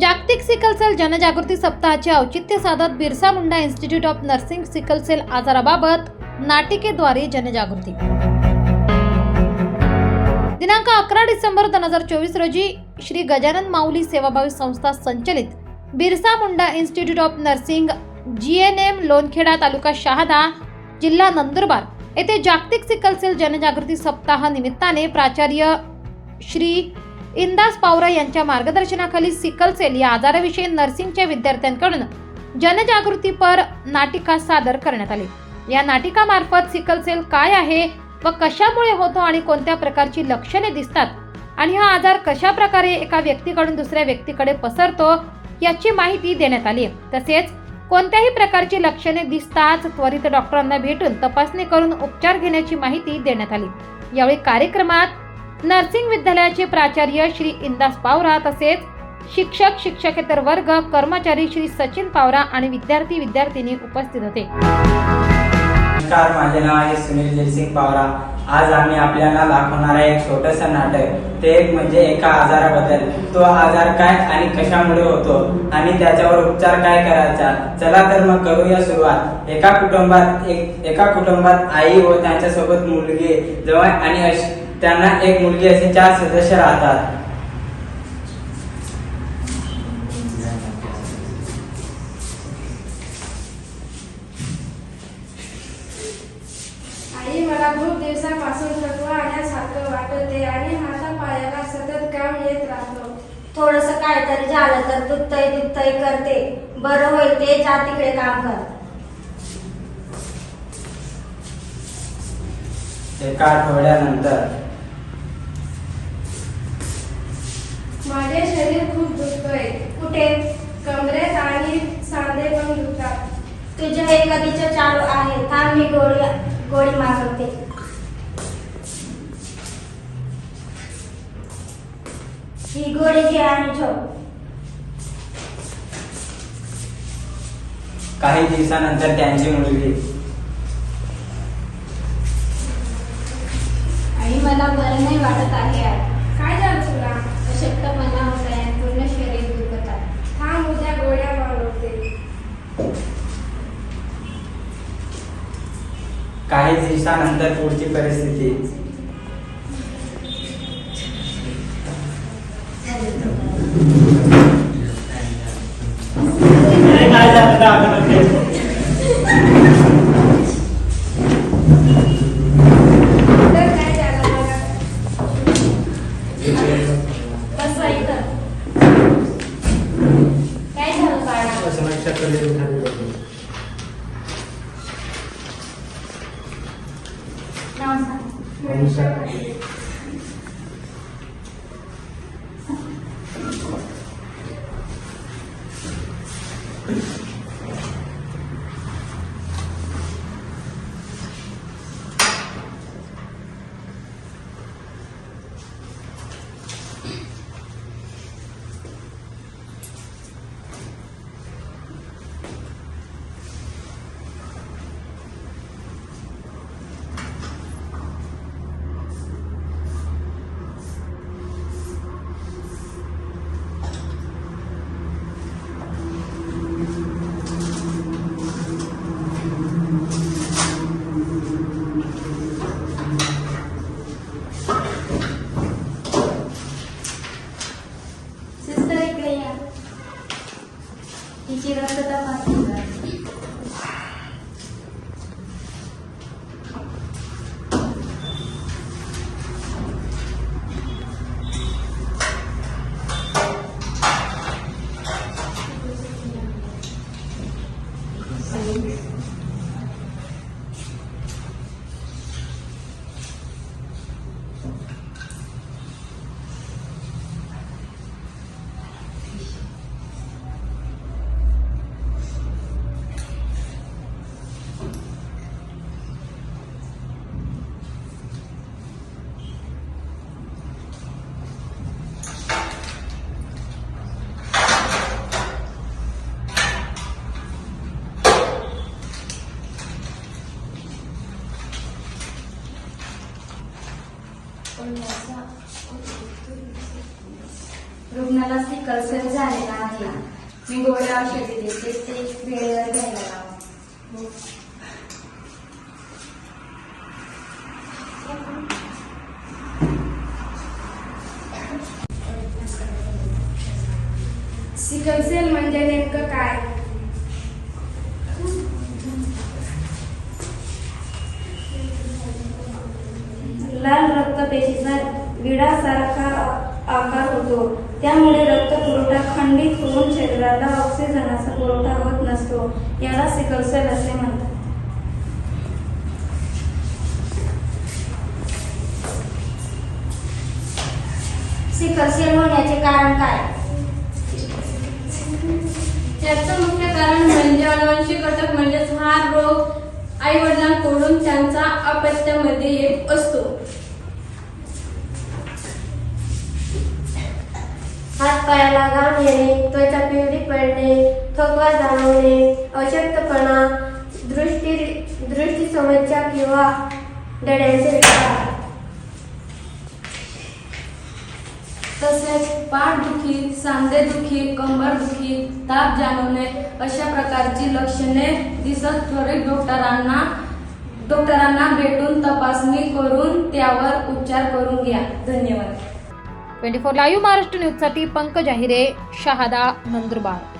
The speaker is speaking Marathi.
जागतिक सिकल सेल जनजागृती सप्ताहाचे औचित्य साधत Birsa Munda institute of nursing sickle cell आजाराबाबत नाटिकेद्वारे जनजागृती. दिनांक अकरा डिसेंबर दोन हजार चोवीस रोजी श्री गजानन माऊली सेवाभावी संस्था संचलित Birsa Munda institute of nursing G N M Lonkheda तालुका शहादा जिल्हा नंदुरबार येथे जागतिक सिकल सेल जनजागृती सप्ताह निमित्ताने प्राचार्य श्री इंदास पावरा यांच्या मार्गदर्शनाखाली सिकल सेल या आजाराविषयी नर्सिंगच्या विद्यार्थ्यांकडून जनजागृतीपर नाटिका सादर करण्यात आली. या नाटिकामार्फत सिकल सेल काय आहे व कशामुळे होतो आणि कोणत्या प्रकारची लक्षणे दिसतात आणि हा आजार कशा प्रकारे एका व्यक्तीकडून दुसऱ्या व्यक्तीकडे पसरतो याची माहिती देण्यात आली तसेच कोणत्याही प्रकारची लक्षणे दिसताच त्वरित डॉक्टरांना भेटून तपासणी करून उपचार घेण्याची माहिती देण्यात आली. यावेळी कार्यक्रमात नर्सिंग विद्यालयाचे प्राचार्य श्री इंदास पावरा तसेच शिक्षक शिक्षकेतर वर्ग कर्मचारी श्री सचिन पावरा आणि विद्यार्थी विद्यार्थिनी उपस्थित होते. नमस्कार माझे नाव आहे सुनील जयसिंग पावरा. आज आम्ही आपल्याला दाखवणार आहे एक छोटस नाटक. ते एक म्हणजे एका आजाराबद्दल. तो आजार काय आणि कशामुळे होतो आणि त्याच्यावर उपचार काय करायचा? चला तर मग करूया सुरुवात. एका कुटुंबात एक एका कुटुंबात आई व त्यांच्यासोबत मुलगी जवळ आणि त्यांना एक मुलगी असे चार सदस्य राहतात. आई मला खूप दिवसापासून थकवा आल्यासारखं वाटते आणि पायाला सतत काम येत राहतो. थोडस काहीतरी झालं तर दुखतय दुखतय करते. बरं होईल ते जा तिकडे काम कर. एका आठवड्यानंतर माझे शरीर खूप दुखतोय कुठे? कमरेत आणि सांधे पण दुखतात तुझे हे कधीच चालू आहे? थांब मी गोळी गोळी मागवते. ही गोळी घे आणि झोप. काही दिवसानंतर त्यांची मुलगी. आणि मला बरं नाही वाटत आहे. काय झालं तुला? अशक्तपणा होत आहे आणि पूर्ण शरीर दुखत आहे थांब उद्या गोळ्या मागवते काही दिवसानंतर पुढची परिस्थिती. तर merusak रुग्णाला सिकलसेल झालेला आहे. मी गोळ्या औषधी देते. ते वेळेवर घ्यायला लावा. रक्तपेशीचा विडासारखा आकार होतो. त्यामुळे रक्त पुरवठा खंडित होऊन शरीराला ऑक्सिजनाचा पुरवठा होत नसतो. याला सिकलसेल असे म्हणतात. सिकलसेल होण्याचे कारण काय? त्याचं मुख्य कारण म्हणजे अनुवांशिक घटक म्हणजेच हा रोग आई वडिलांकडून त्यांचा अपत्यामध्ये येत असतो. हात पायाला घाम येणे त्वचा पिवळी पडणे थकवा जाणवणे अशक्तपणा दृष्टी दृष्टी समस्या किंवा डोळ्यांचे विकार. तसेच पाठदुखी सांधेदुखी कंबरदुखी ताप जाणवणे अशा प्रकारची लक्षणे दिसत त्वरित डॉक्टरांना डॉक्टरांना भेटून तपासणी करून त्यावर उपचार करून घ्या. धन्यवाद. ट्वेंटी फोर लाईव्ह महाराष्ट्र न्यूजसाठी पंकज आहिरे शहादा नंदुरबार.